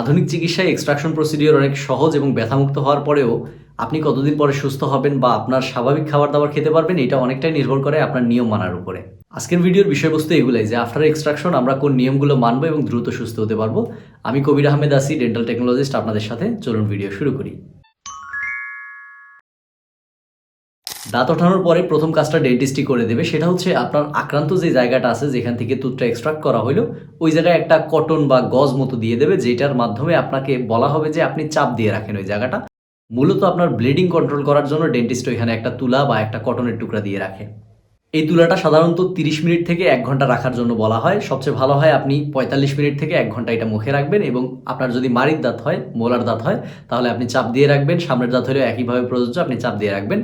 আধুনিক চিকিৎসায় extraction procedure অনেক সহজ এবং ব্যথামুক্ত হওয়ার পরেও আপনি কতদিন পরে সুস্থ হবেন বা আপনার স্বাভাবিক খাবার দাবার খেতে পারবেন, এটা অনেকটাই নির্ভর করে আপনার নিয়ম মানার উপরে। আজকের ভিডিওর বিষয়বস্তু এগুলাই, যে আফটার এক্সট্রাকশন আমরা কোন নিয়মগুলো মানবো এবং দ্রুত সুস্থ হতে পারব। আমি কবির আহমেদ আসি ডেন্টাল টেকনোলজিস্ট আপনাদের সাথে চলুন ভিডিও শুরু করি। দাঁত ওঠানোর পরে প্রথম কাজটা ডেন্টিস্টই করে দেবে। সেটা হচ্ছে আপনার আক্রান্ত যে জায়গাটা আছে, যেখান থেকে টুথটা এক্সট্রাক্ট করা হলো ওই জায়গায় একটা কটন বা গজ মতো দিয়ে দেবে, যেটার মাধ্যমে আপনাকে বলা হবে যে আপনি চাপ দিয়ে রাখেন ওই জায়গাটা। মূলত আপনার ব্লিডিং কন্ট্রোল করার জন্য ডেন্টিস্ট ওইখানে একটা তুলা বা একটা কটনের টুকরা দিয়ে রাখে। এই তুলাটা সাধারণত তিরিশ মিনিট থেকে এক ঘণ্টা রাখার জন্য বলা হয়। সবচেয়ে ভালো হয় আপনি পঁয়তাল্লিশ মিনিট থেকে এক ঘণ্টা এটা মুখে রাখবেন এবং আপনার যদি মারির দাঁত হয়, মোলার দাঁত হয়, তাহলে আপনি চাপ দিয়ে রাখবেন। সামনের দাঁত হলেও একইভাবে প্রযোজ্য, আপনি চাপ দিয়ে রাখবেন।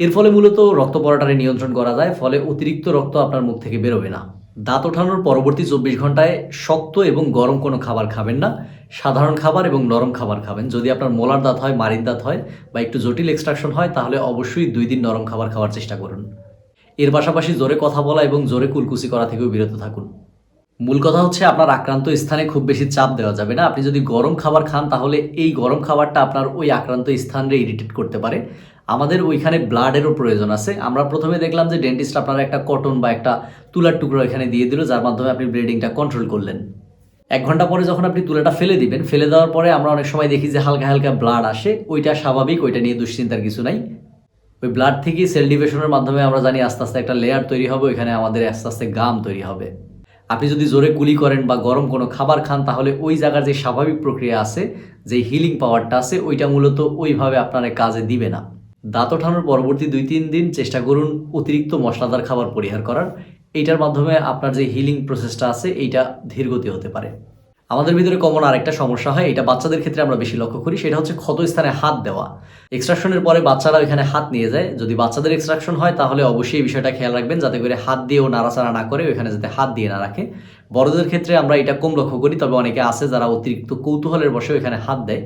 এর ফলে মূলত রক্ত পড়াটারে নিয়ন্ত্রণ করা যায়, ফলে অতিরিক্ত রক্ত আপনার মুখ থেকে বেরোবে না। দাঁত ওঠানোর পরবর্তী চব্বিশ ঘন্টায় শক্ত এবং গরম কোনো খাবার খাবেন না। সাধারণ খাবার এবং নরম খাবার খাবেন। যদি আপনার মোলার দাঁত হয়, মারির দাঁত হয় বা একটু জটিল এক্সট্রাকশন হয়, তাহলে অবশ্যই দুই দিন নরম খাবার খাওয়ার চেষ্টা করুন। এর পাশাপাশি জোরে কথা বলা এবং জোরে কুলকুচি করা থেকেও বিরত থাকুন। মূল কথা হচ্ছে আপনার আক্রান্ত স্থানে খুব বেশি চাপ দেওয়া যাবে না। আপনি যদি গরম খাবার খান, তাহলে এই গরম খাবারটা আপনার ওই আক্রান্ত স্থানরে ইরিটেট করতে পারে। আমাদের ওইখানে ব্লাডেরও প্রয়োজন আছে। আমরা প্রথমে দেখলাম যে ডেন্টিস্ট আপনার একটা কটন বা একটা তুলার টুকরো এখানে দিয়ে দিল, যার মাধ্যমে আপনি ব্লিডিংটা কন্ট্রোল করলেন। এক ঘণ্টা পরে যখন আপনি তুলাটা ফেলে দিবেন, ফেলে দেওয়ার পরে আমরা অনেক সময় দেখি যে হালকা হালকা ব্লাড আসে। ওইটা স্বাভাবিক, ওইটা নিয়ে দুশ্চিন্তার কিছু নাই। ওই ব্লাড থেকে সেল ডিভিশনের মাধ্যমে আমরা জানি আস্তে আস্তে একটা লেয়ার তৈরি হবে, ওইখানে আমাদের আস্তে আস্তে গাম তৈরি হবে। আপনি যদি জোরে কুলি করেন বা গরম কোনো খাবার খান, তাহলে ওই জায়গার যে স্বাভাবিক প্রক্রিয়া আছে, যে হিলিং পাওয়ারটা আছে, ওইটা মূলত ওইভাবে আপনার কাজে দিবে না। দাঁত ওঠানোর পরবর্তী দুই, তিন দিন চেষ্টা করুন অতিরিক্ত মশলাদার খাবার পরিহার করার। এইটার মাধ্যমে আপনার যে হিলিং প্রসেসটা আছে, এইটা ধীরগতি হতে পারে। আমাদের ভিতরে কমন আরেকটা সমস্যা হয়, এটা বাচ্চাদের ক্ষেত্রে আমরা বেশি লক্ষ্য করি, সেটা হচ্ছে ক্ষত স্থানে হাত দেওয়া। এক্সট্রাকশনের পরে বাচ্চারা এখানে হাত নিয়ে যায়। যদি বাচ্চাদের এক্সট্রাকশন হয়, তাহলে অবশ্যই এই বিষয়টা খেয়াল রাখবেন, যাতে করে হাত দিয়েও নাড়াচাড়া না করে, ওইখানে যাতে হাত দিয়ে না রাখে। বড়দের ক্ষেত্রে আমরা এটা কম লক্ষ্য করি, তবে অনেকে আছে যারা অতিরিক্ত কৌতূহলের বসে এখানে হাত দেয়।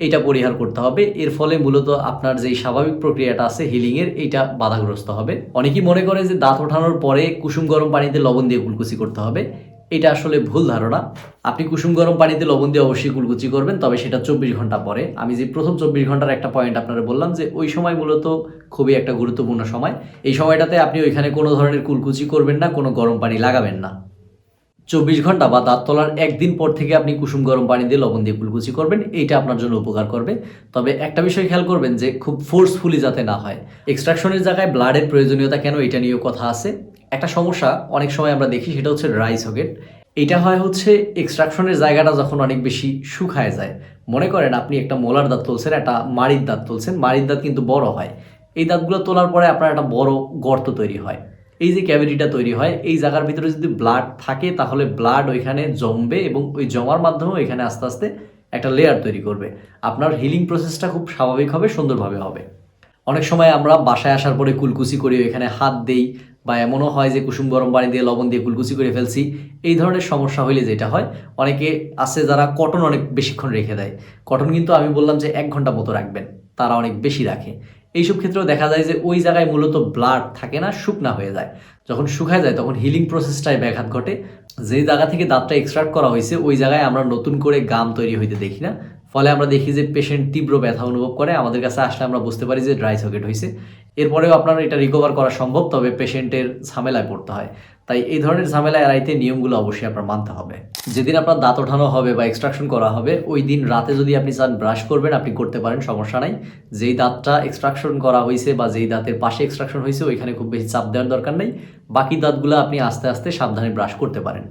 এইটা পরিহার করতে হবে। এর ফলে মূলত আপনার যেই স্বাভাবিক প্রক্রিয়াটা আছে হিলিংয়ের এইটা বাধাগ্রস্ত হবে। অনেকেই মনে করে যে দাঁত ওঠানোর পরে কুসুম গরম পানিতে লবণ দিয়ে কুলকুচি করতে হবে। এটা আসলে ভুল ধারণা। আপনি কুসুম গরম পানিতে লবণ দিয়ে অবশ্যই কুলকুচি করবেন, তবে সেটা চব্বিশ ঘণ্টা পরে। আমি যে প্রথম চব্বিশ ঘণ্টার একটা পয়েন্ট আপনারা বললাম যে, ওই সময় মূলত খুবই একটা গুরুত্বপূর্ণ সময়। এই সময়টাতে আপনি ওইখানে কোনো ধরনের কুলকুচি করবেন না, কোনো গরম পানি লাগাবেন না। চব্বিশ ঘণ্টা বা দাঁত তোলার একদিন পর থেকে আপনি কুসুম গরম পানি দিয়ে লবণ দিয়ে কুলকুচি করবেন, এইটা আপনার জন্য উপকার করবে। তবে একটা বিষয় খেয়াল করবেন যে খুব ফোর্সফুলি যাতে না হয়। এক্সট্রাকশনের জায়গায় ব্লাডের প্রয়োজনীয়তা কেন এটা নিয়েও কথা আছে। একটা সমস্যা অনেক সময় আমরা দেখি, সেটা হচ্ছে ড্রাই সকেট এটা হয় হচ্ছে এক্সট্রাকশনের জায়গাটা যখন অনেক বেশি শুকায় যায়। মনে করেন আপনি একটা মোলার দাঁত তুলছেন, একটা মাড়ির দাঁত তুলছেন মাড়ির দাঁত কিন্তু বড় হয়। এই দাঁতগুলো তোলার পরে আপনার একটা বড় গর্ত তৈরি হয়। এই যে ক্যাভিটিটা তৈরি হয়, এই জায়গার ভিতরে যদি ব্লাড থাকে, তাহলে ব্লাড ওইখানে জমবে এবং ওই জমার মাধ্যমে ওইখানে আস্তে আস্তে একটা লেয়ার তৈরি করবে। আপনার হিলিং প্রসেসটা খুব স্বাভাবিক হবে, সুন্দরভাবে হবে। অনেক সময় আমরা বাসায় আসার পরে কুলকুচি করি, ওইখানে হাত দেই বা এমনও হয় যে কুসুম গরম পানি দিয়ে লবণ দিয়ে কুলকুচি করে ফেলছি। এই ধরনের সমস্যা হইলে যেটা হয়, অনেকে আছে যারা কটন অনেক বেশিক্ষণ রেখে দেয়। কটন কিন্তু আমি বললাম যে এক ঘণ্টা মতো রাখবেন, তারা অনেক বেশি রাখে। এইসব ক্ষেত্রেও দেখা যায় যে ওই জায়গায় মূলত ব্লাড থাকে না, শুকনা হয়ে যায়। যখন শুকায় যায় তখন হিলিং প্রসেসটায় ব্যাঘাত ঘটে। যে জায়গা থেকে দাঁতটা এক্সট্রাক্ট করা হয়েছে, ওই জায়গায় আমরা নতুন করে গাম তৈরি হইতে দেখি না। ফলে আমরা দেখি যে পেশেন্ট তীব্র ব্যথা অনুভব করে, আমাদের কাছে আসলে আমরা বুঝতে পারি যে ড্রাই সকেট হয়েছে এরপরেও আপনার এটা রিকভার করা সম্ভব, তবে পেশেন্টের ঝামেলায় পড়তে হয়। তাই এই ধরনের ঝামেলা এড়াইতে নিয়মগুলো অবশ্যই আপনার মানতে হবে। যেদিন আপনার দাঁত ওঠানো হবে বা এক্সট্রাকশন করা হবে, ওই দিন রাতে যদি আপনি চান ব্রাশ করবেন, আপনি করতে পারেন, সমস্যা নাই। যেই দাঁতটা এক্সট্রাকশন করা হয়েছে বা যেই দাঁতের পাশে এক্সট্রাকশন হয়েছে ওইখানে খুব বেশি চাপ দেওয়ার দরকার নেই। বাকি দাঁতগুলো আপনি আস্তে আস্তে সাবধানে ব্রাশ করতে পারেন।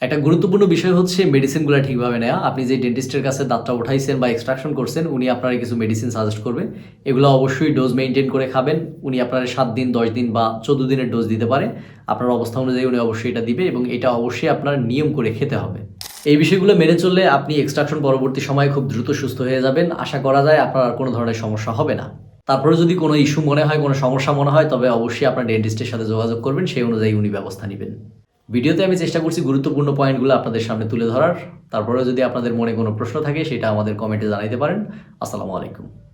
একটা গুরুত্বপূর্ণ বিষয় হচ্ছে মেডিসিনগুলো ঠিকভাবে নেওয়া আপনি যে ডেন্টিস্টের কাছে দাঁতটা উঠাইছেন বা এক্সট্রাকশন করছেন, উনি আপনার কিছু মেডিসিন সাজেস্ট করবে। এগুলো অবশ্যই ডোজ মেনটেন করে খাবেন। উনি আপনার সাত দিন, দশ দিন বা চোদ্দ দিনের ডোজ দিতে পারে। আপনার অবস্থা অনুযায়ী উনি অবশ্যই এটা দিবে এবং এটা অবশ্যই আপনার নিয়ম করে খেতে হবে। এই বিষয়গুলো মেনে চললে আপনি এক্সট্রাকশন পরবর্তী সময়ে খুব দ্রুত সুস্থ হয়ে যাবেন। আশা করা যায় আপনার আর কোনো ধরনের সমস্যা হবে না। তারপরে যদি কোনো ইস্যু মনে হয়, কোনো সমস্যা মনে হয়, তবে অবশ্যই আপনার ডেন্টিস্টের সাথে যোগাযোগ করবেন। সেই অনুযায়ী উনি ব্যবস্থা নেবেন। ভিডিওতে আমি চেষ্টা করছি গুরুত্বপূর্ণ পয়েন্টগুলো আপনাদের সামনে তুলে ধরার। তারপরেও যদি আপনাদের মনে কোনো প্রশ্ন থাকে, সেটা আমাদের কমেন্টে জানাইতে পারেন। আসসালামু আলাইকুম।